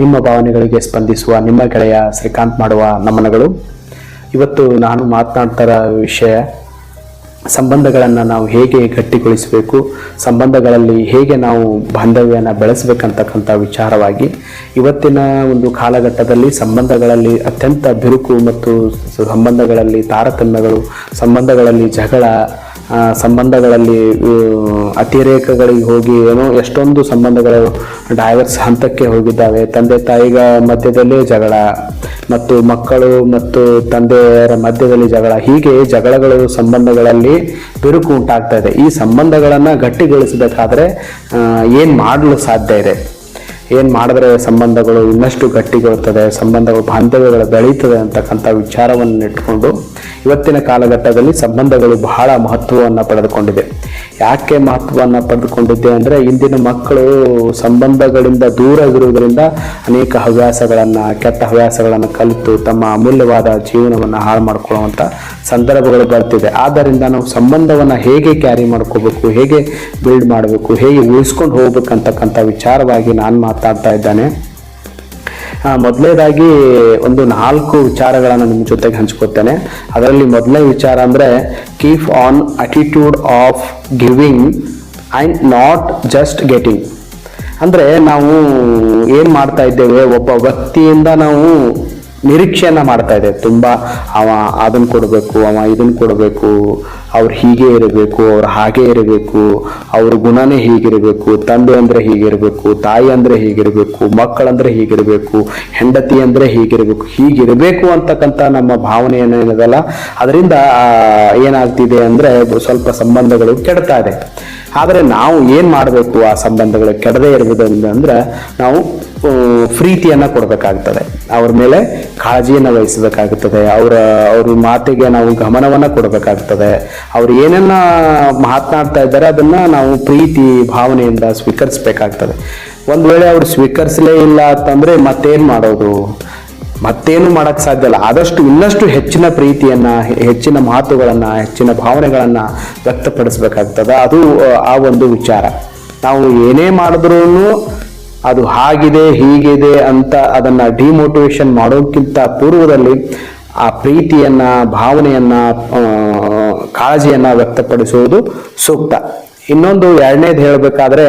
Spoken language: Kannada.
ನಿಮ್ಮ ಭಾವನೆಗಳಿಗೆ ಸ್ಪಂದಿಸುವ, ನಿಮ್ಮ ಗೆಳೆಯ ಶ್ರೀಕಾಂತ್ ಮಾಡುವ ನಮನಗಳು. ಇವತ್ತು ನಾನು ಮಾತನಾಡ್ತಾರ ವಿಷಯ ಸಂಬಂಧಗಳನ್ನು ನಾವು ಹೇಗೆ ಗಟ್ಟಿಗೊಳಿಸಬೇಕು, ಸಂಬಂಧಗಳಲ್ಲಿ ಹೇಗೆ ನಾವು ಬಾಂಧವ್ಯನ ಬೆಳೆಸಬೇಕಂತಕ್ಕಂಥ ವಿಚಾರವಾಗಿ ಇವತ್ತಿನ ಒಂದು ಕಾಲಘಟ್ಟದಲ್ಲಿ ಸಂಬಂಧಗಳಲ್ಲಿ ಅತ್ಯಂತ ಬಿರುಕು ಮತ್ತು ಸಂಬಂಧಗಳಲ್ಲಿ ತಾರತಮ್ಯಗಳು, ಸಂಬಂಧಗಳಲ್ಲಿ ಜಗಳ ಸಂಬಂಧಗಳಲ್ಲಿ ಅತಿರೇಕಗಳಿಗೆ ಹೋಗಿ ಏನೋ ಎಷ್ಟೊಂದು ಸಂಬಂಧಗಳು ಡೈವರ್ಸ್ ಹಂತಕ್ಕೆ ಹೋಗಿದ್ದಾವೆ. ತಂದೆ ತಾಯಿಗ ಮಧ್ಯದಲ್ಲೇ ಜಗಳ, ಮತ್ತು ಮಕ್ಕಳು ಮತ್ತು ತಂದೆಯರ ಮಧ್ಯದಲ್ಲಿ ಜಗಳ, ಹೀಗೆ ಜಗಳಗಳು ಸಂಬಂಧಗಳಲ್ಲಿ ಬಿರುಕು ಉಂಟಾಗ್ತಾ ಇದೆ. ಈ ಸಂಬಂಧಗಳನ್ನು ಗಟ್ಟಿಗೊಳಿಸಬೇಕಾದ್ರೆ ಏನು ಮಾಡಲು ಸಾಧ್ಯ ಇದೆ? ಏನು ಮಾಡಿದ್ರೆ ಸಂಬಂಧಗಳು ಇನ್ನಷ್ಟು ಗಟ್ಟಿಗೊಳ್ತದೆ ಸಂಬಂಧಗಳು ಬಾಂಧವ್ಯಗಳು ಬೆಳೀತದೆ ಅಂತಕ್ಕಂಥ ವಿಚಾರವನ್ನು ಇಟ್ಕೊಂಡು ಇವತ್ತಿನ ಕಾಲಘಟ್ಟದಲ್ಲಿ ಸಂಬಂಧಗಳು ಬಹಳ ಮಹತ್ವವನ್ನು ಪಡೆದುಕೊಂಡಿದೆ. ಯಾಕೆ ಮಹತ್ವವನ್ನು ಪಡೆದುಕೊಂಡಿದ್ದೆ ಅಂದರೆ ಇಂದಿನ ಮಕ್ಕಳು ಸಂಬಂಧಗಳಿಂದ ದೂರ ಇರುವುದರಿಂದ ಅನೇಕ ಹವ್ಯಾಸಗಳನ್ನು, ಕೆಟ್ಟ ಹವ್ಯಾಸಗಳನ್ನು ಕಲಿತು ತಮ್ಮ ಅಮೂಲ್ಯವಾದ ಜೀವನವನ್ನು ಹಾಳು ಮಾಡ್ಕೊಳ್ಳುವಂಥ ಸಂದರ್ಭಗಳು ಬರ್ತಿದೆ. ಆದ್ದರಿಂದ ನಾವು ಸಂಬಂಧವನ್ನು ಹೇಗೆ ಕ್ಯಾರಿ ಮಾಡ್ಕೋಬೇಕು, ಹೇಗೆ ಬಿಲ್ಡ್ ಮಾಡಬೇಕು, ಹೇಗೆ ಉಳಿಸ್ಕೊಂಡು ಹೋಗ್ಬೇಕಂತಕ್ಕಂಥ ವಿಚಾರವಾಗಿ ನಾನು ಮಾತಾಡ್ತಾ ಇದ್ದಾನೆ. ಮೊದಲೇದಾಗಿ ಒಂದು ನಾಲ್ಕು ವಿಚಾರಗಳನ್ನು ನಿಮ್ಮ ಜೊತೆಗೆ ಹಂಚ್ಕೋತೇನೆ. ಅದರಲ್ಲಿ ಮೊದಲನೇ ವಿಚಾರ ಅಂದರೆ keep on attitude of giving and not just getting ಅಂದರೆ ನಾವು ಏನು ಮಾಡ್ತಾ ಇದ್ದೇವೆ, ಒಬ್ಬ ವ್ಯಕ್ತಿಯಿಂದ ನಾವು ನಿರೀಕ್ಷೆಯನ್ನ ಮಾಡ್ತಾ ಇದೆ. ತುಂಬ ಅವ ಅದನ್ನು ಕೊಡಬೇಕು, ಅವ ಇದನ್ನು ಕೊಡಬೇಕು, ಅವ್ರು ಹೀಗೆ ಇರಬೇಕು, ಅವ್ರು ಹಾಗೆ ಇರಬೇಕು, ಅವ್ರ ಗುಣನೇ ಹೀಗಿರಬೇಕು, ತಂದೆ ಅಂದರೆ ಹೀಗಿರಬೇಕು, ತಾಯಿ ಅಂದರೆ ಹೀಗಿರಬೇಕು ಮಕ್ಕಳಂದರೆ ಹೀಗಿರಬೇಕು, ಹೆಂಡತಿ ಅಂದರೆ ಹೀಗಿರಬೇಕು ಹೀಗಿರಬೇಕು ಅಂತಕ್ಕಂಥ ನಮ್ಮ ಭಾವನೆ ಏನೇನದಲ್ಲ ಅದರಿಂದ ಏನಾಗ್ತಿದೆ ಅಂದರೆ ಸ್ವಲ್ಪ ಸಂಬಂಧಗಳು ಕೆಡ್ತಾ ಇದೆ. ಆದರೆ ನಾವು ಏನು ಮಾಡಬೇಕು ಆ ಸಂಬಂಧಗಳು ಕೆಡದೇ ಇರುವುದರಿಂದ ಅಂದ್ರೆ ನಾವು ಪ್ರೀತಿಯನ್ನ ಕೊಡಬೇಕಾಗ್ತದೆ. ಅವ್ರ ಮೇಲೆ ಕಾಳಜಿಯನ್ನು ವಹಿಸಬೇಕಾಗುತ್ತದೆ ಅವರ, ಅವ್ರ ಮಾತಿಗೆ ನಾವು ಗಮನವನ್ನು ಕೊಡಬೇಕಾಗ್ತದೆ. ಅವ್ರು ಏನನ್ನ ಮಾತನಾಡ್ತಾ ಇದ್ದಾರೆ, ಅದನ್ನು ನಾವು ಪ್ರೀತಿ ಭಾವನೆಯಿಂದ ಸ್ವೀಕರಿಸಬೇಕಾಗ್ತದೆ. ಒಂದು ವೇಳೆ ಅವ್ರು ಸ್ವೀಕರಿಸಲೇ ಇಲ್ಲ ಅಂತಂದರೆ ಮತ್ತೇನು ಮಾಡೋದು? ಮತ್ತೇನು ಮಾಡೋಕ್ಕೆ ಸಾಧ್ಯ ಇಲ್ಲ. ಆದಷ್ಟು ಇನ್ನಷ್ಟು ಹೆಚ್ಚಿನ ಪ್ರೀತಿಯನ್ನು, ಹೆಚ್ಚಿನ ಮಾತುಗಳನ್ನು ಹೆಚ್ಚಿನ ಭಾವನೆಗಳನ್ನು ವ್ಯಕ್ತಪಡಿಸ್ಬೇಕಾಗ್ತದೆ. ಅದು, ಆ ಒಂದು ವಿಚಾರ. ನಾವು ಏನೇ ಮಾಡಿದ್ರೂ ಅದು ಹಾಗಿದೆ, ಹೀಗಿದೆ ಅಂತ ಅದನ್ನ ಡಿಮೋಟಿವೇಶನ್ ಮಾಡೋಕ್ಕಿಂತ ಪೂರ್ವದಲ್ಲಿ ಆ ಪ್ರೀತಿಯನ್ನ, ಭಾವನೆಯನ್ನ ಕಾಳಜಿಯನ್ನ ವ್ಯಕ್ತಪಡಿಸುವುದು ಸೂಕ್ತ. ಇನ್ನೊಂದು ಎರಡನೇದು ಹೇಳಬೇಕಾದ್ರೆ